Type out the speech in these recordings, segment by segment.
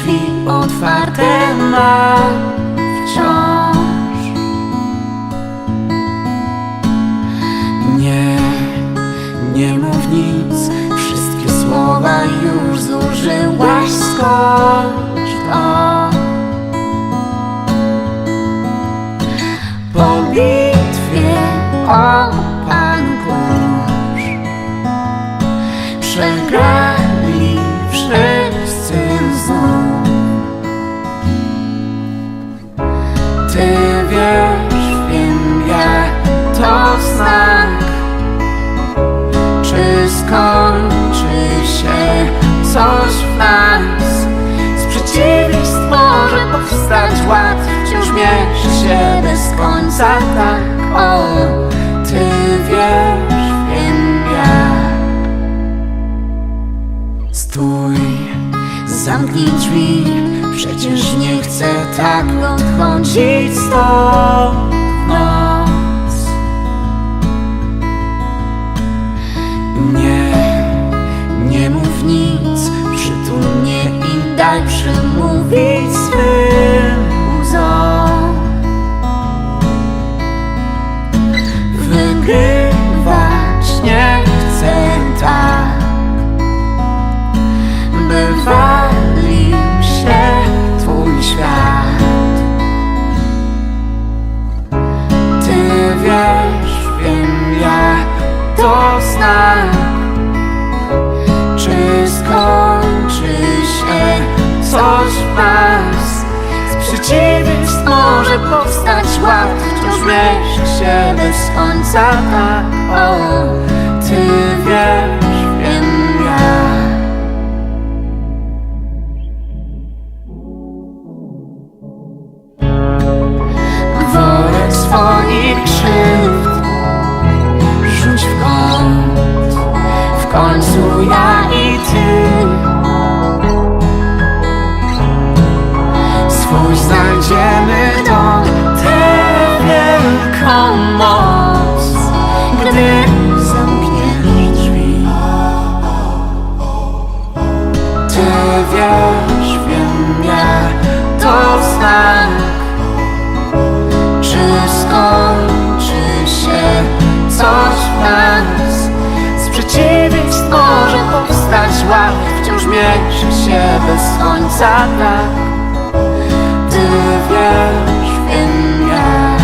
drzwi otwarte ma wciąż. Nie, nie mów nic, wszystkie słowa już zużyłaś, skończ to. Po bitwie o Pan kurz Przegrali znak. Czy skończy się coś w nas? Z przeciwieństw może powstać ład. Wciąż mierzy się bez końca tak. O, ty wiesz, wiem ja. Stój, zamknij drzwi. Przecież nie chcę tak odchodzić stąd Czy skończy się coś w nas Z przeciwieństw może powstać ład Wciąż mierzy się bez końca tak O, ty wiesz, wiem ja. Worek swoich krzywd w końcu ja i ty. Swój znajdziemy dom, tę wielką moc Wciąż mierzy się bez końca tak? Ty wiesz, wiem ja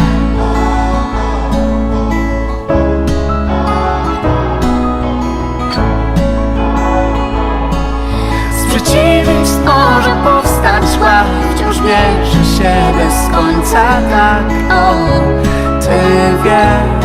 Z przeciwieństw może powstać ład Wciąż mierzy się bez końca tak? O, ty wiesz